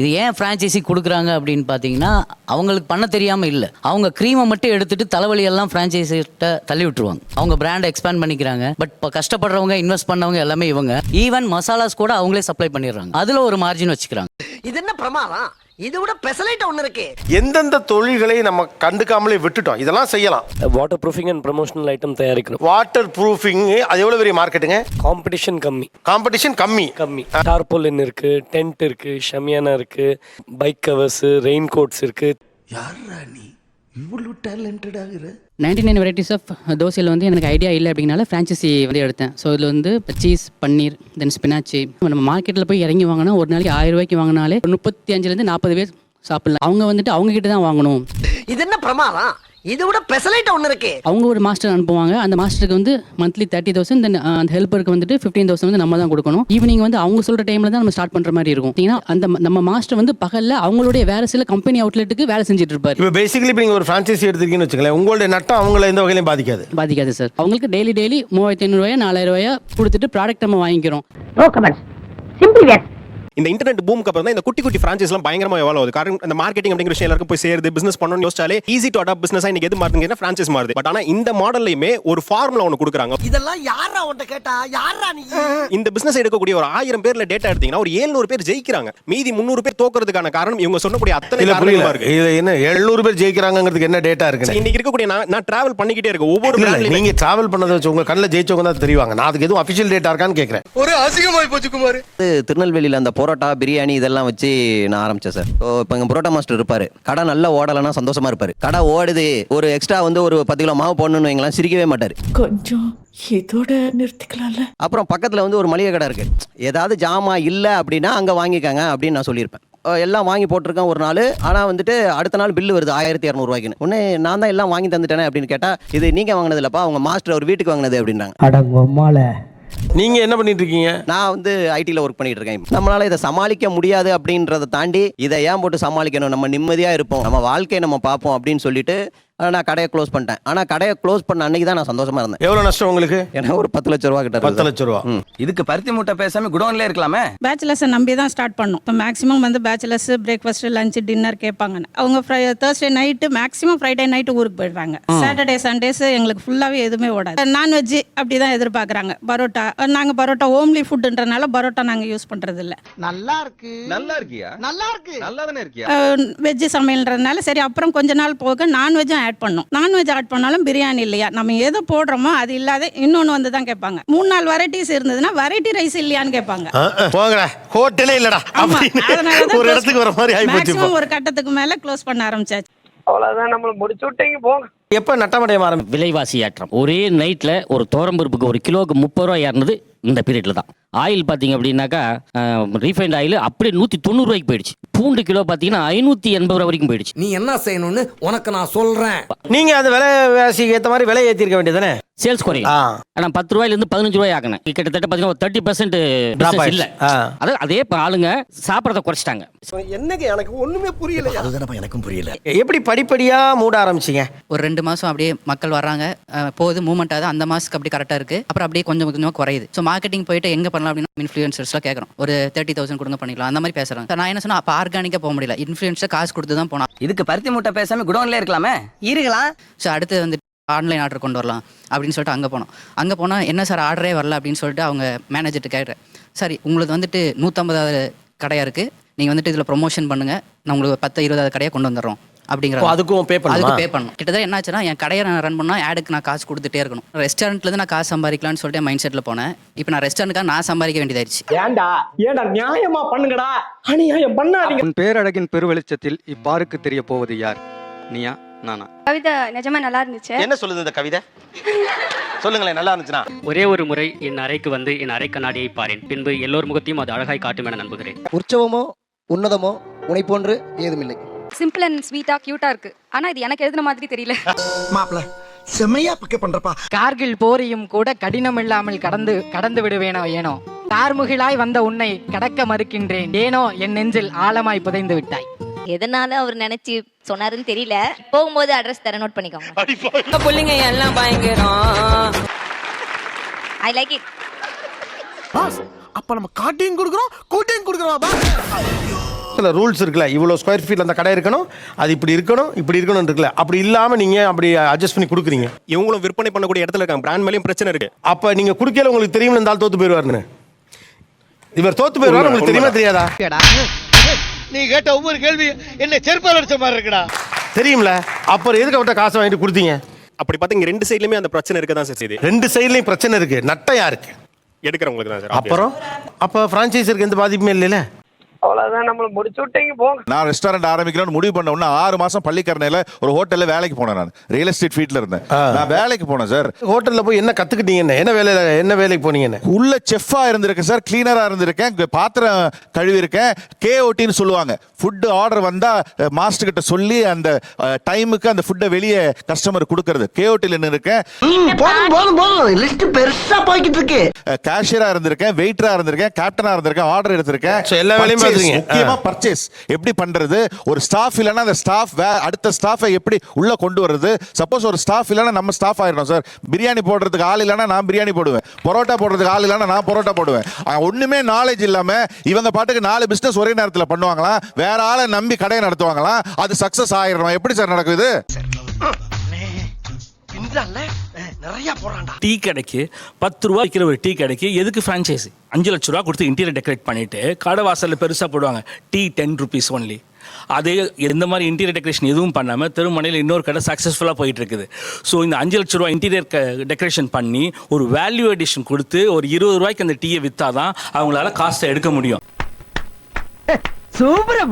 இது ஏன் ஃப்ரான்ச்சைசி கொடுக்குறாங்க அப்படின்னு பார்த்தீங்கன்னா அவங்களுக்கு பண்ண தெரியாமல் இல்லை. அவங்க க்ரீமை மட்டும் எடுத்துட்டு தலைவலியெல்லாம் ஃப்ரான்ச்சைசிட்ட தள்ளி விட்டுருவாங்க. அவங்க பிராண்டை எக்ஸ்பேண்ட் பண்ணிக்கிறாங்க. பட் இப்போ கஷ்டப்படுறவங்க இன்வெஸ்ட் பண்ணவங்க எல்லாமே இவங்க. ஈவன் மசாலாஸ் கூட அவங்களே சப்ளை பண்ணிடுறாங்க. அதில் ஒரு மார்ஜின் வச்சுக்கிறாங்க. இது என்ன பிரமாதம்? இது விட பெசலைட் ஒண்ணு இருக்கு. எந்தெந்த தொழில்களை நம்ம கண்டுக்காமலே விட்டுட்டோம் இதெல்லாம் செய்யலாம். Water proofing and promotional item தயாரிக்கணும். Water proofing அது எவ்வளோ பெரிய மார்க்கெட்டுங்க காம்படிஷன் கம்மி. காம்படிஷன் கம்மி. கம்மி. டார்போலின் இருக்கு டென்ட் இருக்கு ஷமியானா இருக்கு பைக் கவர்ஸ் ரெயின் கோட்ஸ் இருக்கு. யாரா நீ? இவ்வளவு டேலண்டட் ஆகுற நைன்டி நைன் வெரைட்டிஸ் ஆஃப் தோசையில் வந்து எனக்கு ஐடியா இல்லை அப்படிங்கனால ஃப்ரான்ச்சைசி வந்து எடுத்தேன். ஸோ இதில் வந்து சீஸ் பன்னீர் தென் ஸ்பினாச்சி நம்ம மார்க்கெட்டில் போய் இறங்கி வாங்கினா ஒரு நாளைக்கு ஆயிரம் ரூபாய்க்கு வாங்கினாலே முப்பத்தி அஞ்சுலேருந்து நாற்பது பேர் சாப்பிடலாம். அவங்க வந்துட்டு அவங்க கிட்ட தான் வாங்கணும். இது என்ன பிரமாதம்? இது விட பெசலைட் ஒண்ணு இருக்கு. அவங்க ஒரு மாஸ்டர் அனுப்புவாங்க. அந்த மாஸ்டருக்கு வந்து மந்த்லி தேர்ட்டி தௌசண்ட் தென் அந்த ஹெல்ப்பருக்கு வந்துட்டு ஃபிஃப்டீன் தௌசண்ட் வந்து நம்ம தான் கொடுக்கணும். ஈவினிங் வந்து அவங்க சொல்கிற டைமில் தான் நம்ம ஸ்டார்ட் பண்ணுற மாதிரி இருக்கும். ஏன்னா அந்த நம்ம மாஸ்டர் வந்து பகலில் அவங்களுடைய வேறு சில கம்பெனி அவுட்லெட்டுக்கு வேலை செஞ்சுட்டு இருப்பார். இப்போ பேசிக்கலி இப்போ நீங்கள் ஒரு ஃப்ரான்ச்சைசி எடுத்துருக்கீங்கன்னு வச்சுங்களேன் உங்களுடைய நட்டம் அவங்கள எந்த வகையிலையும் பாதிக்காது. பாதிக்காது சார் அவங்களுக்கு டெய்லி டெய்லி மூவாயிரத்தி ஐநூறுரூவாயா நாலாயிரம் ரூபாயா கொடுத்துட்டு ப்ராடக்ட் நம்ம வாங்கிக்கிறோம். சிம்பிள் எஸ் இந்த இன்டர்நெட் பூமுக்கு அப்புறம் தான் இந்த குட்டி குட்டி ஃப்ரான்ச்சைஸ்லாம் பயங்கரமா எவ்வளோ ஆகுது. காரணம் இந்த மார்க்கெட்டிங் அப்படிங்கிற விஷயம் எல்லாருக்கும் போய் சேருது பிசினஸ் பண்ணணும்னு யோசிச்சாலே ஈஸி டு அடாப்ட் பிசினஸ் இன்னைக்கு எது மாறுதுங்கன்னா ஃப்ரான்ச்சைஸ் மாறுது. பட் ஆனா இந்த மாடல்லையுமே ஒரு ஃபார்முலா ஒன்று கொடுக்குறாங்க. இதெல்லாம் யாரா உன்ட்ட கேட்டா? யாரா நீ? இந்த பிசினஸ் எடுக்கக்கூடிய ஒரு ஆயிரம் பேர்ல டேட்டா எடுத்தீங்கன்னா ஒரு 700 பேர் ஜெயிக்கிறாங்க. மீதி முந்நூறு பேர் தோக்கிறதுக்கான காரணம் இவங்க சொன்னக்கூடிய அத்தனை காரணமா இருக்கு. இது என்ன எழுநூறு பேர் ஜெயிக்கிறாங்கிறதுக்கு என்ன டேட்டா இருக்கு இன்னைக்கு இருக்கக்கூடிய நான் நான் டிராவல் பண்ணிக்கிட்டே இருக்கேன். ஒவ்வொரு நீங்க டிராவல் பண்ணதை வச்சு உங்க கண்ணில் ஜெயிச்சவங்க தான் தெரிவாங்க. நான் அதுக்கு எதுவும் அபிஷியல் டேட்டா இருக்கான்னு கேட்கறேன் ஒரு அசிங்கமாய் போச்சு குமார். திருநெல்வேலியில் அந்த பரோட்டா பிரியாணி இதெல்லாம் வச்சு நான் ஆரம்பிச்சேன் சார். ஸோ இப்போ எங்கள் பரோட்டா மாஸ்டர் இருப்பார். கடை நல்லா ஓடலைன்னா சந்தோஷமா இருப்பார். கடை ஓடுது. ஒரு எக்ஸ்ட்ரா வந்து ஒரு பத்து கிலோ மாவு போடணும்னு வைங்களேன் சிரிக்கவே மாட்டார். கொஞ்சம் இதோட நிறுத்திக்கலாம்ல. அப்புறம் பக்கத்தில் வந்து ஒரு மளிகை கடை இருக்கு. ஏதாவது ஜாமா இல்லை அப்படின்னா அங்கே வாங்கிக்கங்க அப்படின்னு நான் சொல்லியிருப்பேன். எல்லாம் வாங்கி போட்டிருக்கேன் ஒரு நாள். ஆனால் வந்துட்டு அடுத்த நாள் பில்லு வருது ஆயிரத்தி இரநூறுவாய்க்குன்னு உடனே நான் தான் எல்லாம் வாங்கி தந்துட்டேனே அப்படின்னு கேட்டால் இது நீங்கள் வாங்கினது இல்லப்பா அவங்க மாஸ்டர் அவர் வீட்டுக்கு வாங்கினது அப்படின்றாங்க. அடங்கம்மால நீங்க என்ன பண்ணிட்டு இருக்கீங்க? நான் வந்து ஐடியில் ஒர்க் பண்ணிட்டு இருக்கேன். நம்மளால இதை சமாளிக்க முடியாது அப்படின்றத தாண்டி இதை ஏன் போட்டு சமாளிக்கணும்? நம்ம நிம்மதியாக இருப்போம். நம்ம வாழ்க்கையை நம்ம பார்ப்போம் அப்படின்னு சொல்லிட்டு நான் கடையை க்ளோஸ் பண்ணிட்டேன். ஆனால் கடையை க்ளோஸ் பண்ண அன்னைக்கு தான் நான் சந்தோஷமா இருந்தேன். எவ்வளவு நஷ்டம் உங்களுக்கு? ஏன்னா ஒரு பத்து லட்ச ரூபா கிட்ட பத்து லட்சம் ரூபா. இதுக்கு பருத்தி மூட்டை பேசாம குடோன்ல இருக்கலாமே? பேச்சுலர்ஸை நம்பி தான் ஸ்டார்ட் பண்ணோம். இப்போ மேக்ஸிமம் வந்து பேச்சுலர்ஸ் பிரேக்ஃபாஸ்ட் லஞ்ச் டின்னர் கேட்பாங்க. அவங்க fry Thursday night maximum Friday night ஊருக்கு போயிடுறாங்க. சாட்டர்டே சண்டேஸ் எங்களுக்கு ஃபுல்லாகவே எதுவுமே ஓடாது. நான்வெஜ் அப்படி தான் எதிர்பார்க்குறாங்க. பரோட்டா நாங்கள் பரோட்டா ஹோம்லி ஃபுட்டுன்றனால பரோட்டா நாங்கள் யூஸ் பண்ணுறது இல்லை நல்லா இருக்கு. நல்லா இருக்கியா? நல்லா இருக்கு. நல்லா தானே இருக்கியா? வெஜ்ஜு சமையல்ன்றதுனால சரி அப்புறம் கொஞ்ச நாள் போக நான்வெஜ்ஜும் ஆட் பண்ணோம். நான்வெஜ் ஆட் பண்ணாலும் பிரியாணி இல்லையா? நம்ம எதை போடுறோமோ அது இல்லாத இன்னொன்று வந்து தான் கேட்பாங்க. மூணு நாலு வெரைட்டிஸ் இருந்ததுன்னா வெரைட்டி ரைஸ் இல்லையான்னு கேட்பாங்க. போங்கடா. ஹோட்டலே இல்லடா. ஒரு இடத்துக்கு வர மாதிரி maximum ஒரு கட்டத்துக்கு மேல க்ளோஸ் பண்ண ஆரம்பிச்சாச்சு. அவ்வளவுதான் நம்மள முடிச்சு விட்டீங்க போங்க. எப்ப நட்டமடையம் ஆரம்பி விலைவாசி ஏற்றம். ஒரே நைட்டில் ஒரு துவரம்பருப்புக்கு ஒரு கிலோவுக்கு முப்பது ரூபா ஏறினது இந்த பீரியட்ல தான். ஆயில் பார்த்தீங்க அப்படின்னாக்கா ரீஃபைண்ட் ஆயில் அப்படியே நூற்றி தொண்ணூறுரூவாய்க்கு போயிடுச்சு. பூண்டு கிலோ பார்த்தீங்கன்னா ஐநூற்றி எண்பது ரூபா வரைக்கும் போயிடுச்சு. நீ என்ன செய்யணும்னு உனக்கு நான் சொல்றேன். நீங்க அந்த விலைவாசிக்கு ஏத்த மாதிரி விலை ஏத்திருக்க வேண்டியதானே சேல்ஸ் குறையும் ஆனால் பத்து ரூபாயிலேருந்து பதினஞ்சு ரூபாய் ஆகினேன். கிட்டத்தட்ட பார்த்தீங்கன்னா ஒரு தேர்ட்டி பர்சன்ட். இல்லை. அதாவது அதே ஆளுங்க சாப்பிட்றத குறைச்சிட்டாங்க. என்னங்க எனக்கு ஒண்ணுமே புரியல அதுதானப்பா எனக்கும் புரியல. எப்படி படிப்படியா மூட ஆரம்பிச்சீங்க? ஒரு ரெண்டு மாதம் அப்படியே மக்கள் வர்றாங்க. அஹ் போகுது மூவ்மெண்ட் ஆகுது. அந்த மாதத்துக்கு அப்படி கரெக்டாக இருக்குது அப்புறம் அப்படியே கொஞ்சம் கொஞ்சமாக குறையுது. ஸோ மார்க்கெட்டிங் போயிட்டு எங்கே பண்ணலாம் அப்படின்னா இன்ஃப்ளூயன்சர்ஸ்லாம் கேட்குறோம் ஒரு தேர்ட்டி தௌசண்ட் கொடுங்க பண்ணிக்கலாம். அந்த மாதிரி பேசுகிறாங்க நான் என்ன சொன்னா அப்போ ஆர்கானிக்காக போக முடியல. இன்ஃப்ளூயன்ஸர் காசு கொடுத்து தான் போனோம் இதுக்கு பருத்தி மூட்டை பேசாம குடோன்ல இருக்கலாமே? இருக்கலாம். ஸோ அடுத்து வந்து ஆன்லைன் ஆர்டர் கொண்டு வரலாம் அப்படின்னு சொல்லிட்டு அங்கே போனோம். அங்கே போனால் என்ன சார் ஆர்டரே வரல அப்படின்னு சொல்லிட்டு அவங்க மேனேஜர்கிட்ட கேட்டேன். சரி உங்களுக்கு வந்துட்டு நூற்றம்பதாவது கடையாக இருக்குது நீங்கள் வந்துட்டு இதில் ப்ரொமோஷன் பண்ணுங்கள் நான் உங்களுக்கு பத்து இருபதாவது கடையாக கொண்டு வந்துடுறோம். அப்படிங்கிற அதுக்கும் pay பண்ணணுமா? அதுக்கு பே பண்ணணும். கிட்டத்தட்ட என்னாச்சுன்னா என் கடையை நான் ரன் பண்ணால் ஆடுக்கு நான் காசு கொடுத்துட்டே இருக்கணும். ரெஸ்டாரண்ட்லேருந்து நான் காசு சம்பாதிக்கலாம்னு சொல்லிட்டு மைண்ட் செட்டில் போனேன். இப்போ நான் ரெஸ்டாரண்ட்டுக்காக நான் சம்பாதிக்க வேண்டியதாயிருச்சு. ஏன்டா ஏன்டா நியாயமா பண்ணுங்கடா? அநியாயம் பண்ணாதீங்க. உன் பேரழகின் பெருவெளிச்சத்தில் இப்பாருக்கு தெரிய போவது யார்? நீயா நானா? கவிதை நிஜமா நல்லா இருந்துச்சு. என்ன சொல்லுது இந்த கவிதை? சொல்லுங்களேன் நல்லா இருந்துச்சுன்னா. ஒரே ஒரு முறை என் அறைக்கு வந்து என் அறை கண்ணாடியை பாரேன். பின்பு எல்லோர் முகத்தையும் அது அழகாய் காட்டும் என நம்புகிறேன். உற்சவமோ உன்னதமோ உனை போன்று ஏதுமில்லை. சிம்பிள் அண்ட் ஸ்வீட்டா கியூட்டா இருக்கு. ஆனா இது எனக்கு எழுதின மாதிரி தெரியல. மாப்பிள செம்மையா பிக்கப் பண்றப்பா. கார்கில் போரையும் கூட கடினம் இல்லாமல் கடந்து கடந்து விடுவேனோ ஏனோ? கார்முகிலாய் வந்த உன்னை கடக்க மறுக்கின்றேன். ஏனோ என் நெஞ்சில் ஆழமாய் புதைந்து விட்டாய். எதனால அவர் நினைச்சு சொன்னாருன்னு தெரியல. போகும்போது அட்ரஸ் தர நோட் பண்ணிக்கோங்க. புள்ளிங்க எல்லாம் பயங்கரம். ஐ லைக் இட் பாஸ் அப்ப நம்ம காட்டையும் கொடுக்குறோம் கூட்டையும் கொடுக்குறோம் கோர்ட்டில் ரூல்ஸ் இருக்குல்ல இவ்வளோ ஸ்கொயர் ஃபீட் அந்த கடை இருக்கணும் அது இப்படி இருக்கணும் இப்படி இருக்கணும் இருக்குல்ல. அப்படி இல்லாமல் நீங்கள் அப்படி அட்ஜஸ்ட் பண்ணி கொடுக்குறீங்க. இவங்களும் விற்பனை பண்ணக்கூடிய இடத்துல இருக்காங்க. பிராண்ட் மேலேயும் பிரச்சனை இருக்கு. அப்போ நீங்கள் குடிக்கல உங்களுக்கு தெரியும்னு இருந்தாலும் தோத்து போயிடுவாருன்னு. இவர் தோத்து போயிடுவார் உங்களுக்கு தெரியுமா தெரியாதா? நீ கேட்ட ஒவ்வொரு கேள்வி என்ன செருப்பால் அடிச்ச மாதிரி இருக்குடா. தெரியும்ல? அப்புறம் எதுக்கு அவர்கிட்ட காசை வாங்கிட்டு கொடுத்தீங்க? அப்படி பார்த்தா இங்க ரெண்டு சைட்லயுமே அந்த பிரச்சனை இருக்க தான் சார் செய்யுது. ரெண்டு சைட்லையும் பிரச்சனை இருக்கு. நட்டம் யாருக்கு எடுக்கிறவங்களுக்கு தான் சார் அப்புறம்? அப்போ ஃப்ரான்ச்சைஸருக்கு எந்த பாதிப்புமே இல்லைல்ல? அவ்வளவுதான் நம்மள முடிச்சு விட்டீங்க போங்க. நான் ரெஸ்டாரண்ட் ஆரம்பிக்கணும்னு முடிவு பண்ண உடனே ஆறு மாசம் பள்ளிக்கரணையில ஒரு ஹோட்டல்ல வேலைக்கு போனேன் நான். ரியல் எஸ்டேட் ஃபீல்ட்ல இருந்தேன். நான் வேலைக்கு போனேன் சார் ஹோட்டலில் போய் என்ன கற்றுக்கிட்டீங்க என்ன? வேலையில் என்ன வேலைக்கு போனீங்கன்னு? உள்ள செஃப்பா இருந்திருக்கேன் சார் கிளீனரா இருந்திருக்கேன். பாத்திரம் கழுவி இருக்கேன் கேஓடின்னு சொல்லுவாங்க. ஃபுட் ஆர்டர் வந்தா மாஸ்டர் கிட்ட சொல்லி அந்த டைமுக்கு அந்த ஃபுட்டை வெளியே கஸ்டமர் கொடுக்கறது. கேஓடியில் நின்று இருக்கேன். போதும் போதும் போதும். லிஸ்ட் பெருசா போய்கிட்டு இருக்கு. கேஷியரா இருந்திருக்கேன் வெயிட்டரா இருந்திருக்கேன் கேப்டனா இருந்திருக்கேன் ஆர்டர் எடுத்திருக்கேன். எல்லா வேலையும். முக்கியமா பர்ச்சேஸ் எப்படி பண்றது? ஒரு ஸ்டாஃப் இல்லைன்னா அந்த ஸ்டாஃப் அடுத்த ஸ்டாஃபை எப்படி உள்ள கொண்டு வர்றது? சப்போஸ் ஒரு ஸ்டாஃப் இல்லைன்னா நம்ம ஸ்டாஃப் ஆயிடும் சார் பிரியாணி போடுறதுக்கு ஆள் இல்லைன்னா நான் பிரியாணி போடுவேன். பரோட்டா போடுறதுக்கு ஆள் இல்லைன்னா நான் பரோட்டா போடுவேன். ஒண்ணுமே நாலேஜ் இல்லாம இவங்க பாட்டுக்கு நாலு பிசினஸ் ஒரே நேரத்துல பண்ணுவாங்களா? வேற ஆளை நம்பி கடையை நடத்துவாங்களா? அது சக்சஸ் ஆயிடும் எப்படி சார் நடக்குது? நிறைய போறான்டா டீ கடைக்கு பத்து ரூபா விற்கிற ஒரு டீ கடைக்கு எதுக்கு ஃப்ரான்ச்சைஸி அஞ்சு லட்ச ரூபா கொடுத்து இன்டீரியர் டெக்கரேட் பண்ணிட்டு கடை வாசலில் பெருசாக போடுவாங்க. டீ டென் ருபீஸ் ஒன்லி அதே இந்த மாதிரி இன்டீரியர் டெக்கரேஷன் எதுவும் பண்ணாமல் திருமணையில் இன்னொரு கடை சக்ஸஸ்ஃபுல்லாக போயிட்டு இருக்குது ஸோ இந்த அஞ்சு லட்ச ரூபா இன்டீரியர் டெக்கரேஷன் பண்ணி ஒரு வேல்யூ அடிஷன் கொடுத்து ஒரு இருபது ரூபாய்க்கு அந்த டீயை விற்றாதான் அவங்களால காஸ்ட்டை எடுக்க முடியும். சூப்பர்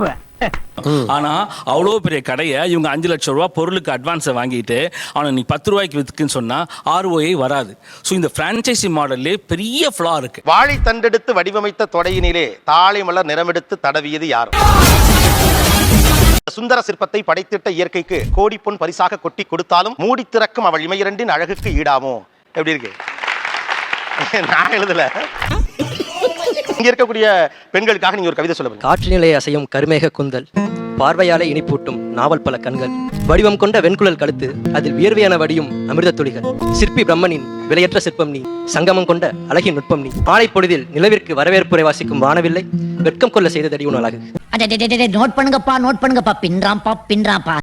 ஆனா அவ்வளோ பெரிய கடையை இவங்க அஞ்சு லட்சம் ரூபா பொருளுக்கு அட்வான்ஸை வாங்கிட்டு அவனை நீ பத்து ரூபாய்க்கு விற்குன்னு சொன்னா ஆர்ஓஐ வராது. ஸோ இந்த ஃப்ரான்ச்சைசி மாடல்லே பெரிய ஃப்ளா இருக்கு. வாழை தண்டெடுத்து வடிவமைத்த தொடையினிலே தாழை மலர் நிறமெடுத்து தடவியது யார்? சுந்தர சிற்பத்தை படைத்திட்ட இயற்கைக்கு கோடி பொன் பரிசாக கொட்டி கொடுத்தாலும் மூடி திறக்கும் அவள் இமையிரண்டின் அழகுக்கு ஈடாமோ? எப்படி இருக்கு? நான் எழுதல. இங்க இருக்கக்கூடிய பெண்களுக்காக நீங்க ஒரு கவிதை சொல்லுங்க காற்றினிலை அசையும் கருமேக குந்தல் பார்வையாலே இனிப்பூட்டும் நாவல் பல கண்கள். வடிவம் கொண்ட வெண்குழல் கழுத்து அதில் வியர்வையான வடியும் அமிர்த துளிகள். சிற்பி பிரம்மனின் விலையற்ற சிற்பம் நீ சங்கமம் கொண்ட அழகின் நுட்பம் நீ. மாலை பொழுதில் நிலவிற்கு வரவேற்புரை வாசிக்கும் வானவில்லை வெட்கம் கொள்ள செய்ததடி உன் அழகு. நோட் பண்ணுங்கப்பா நோட் பண்ணுங்கப்பா பின்றாம்பா பின்றாம்பா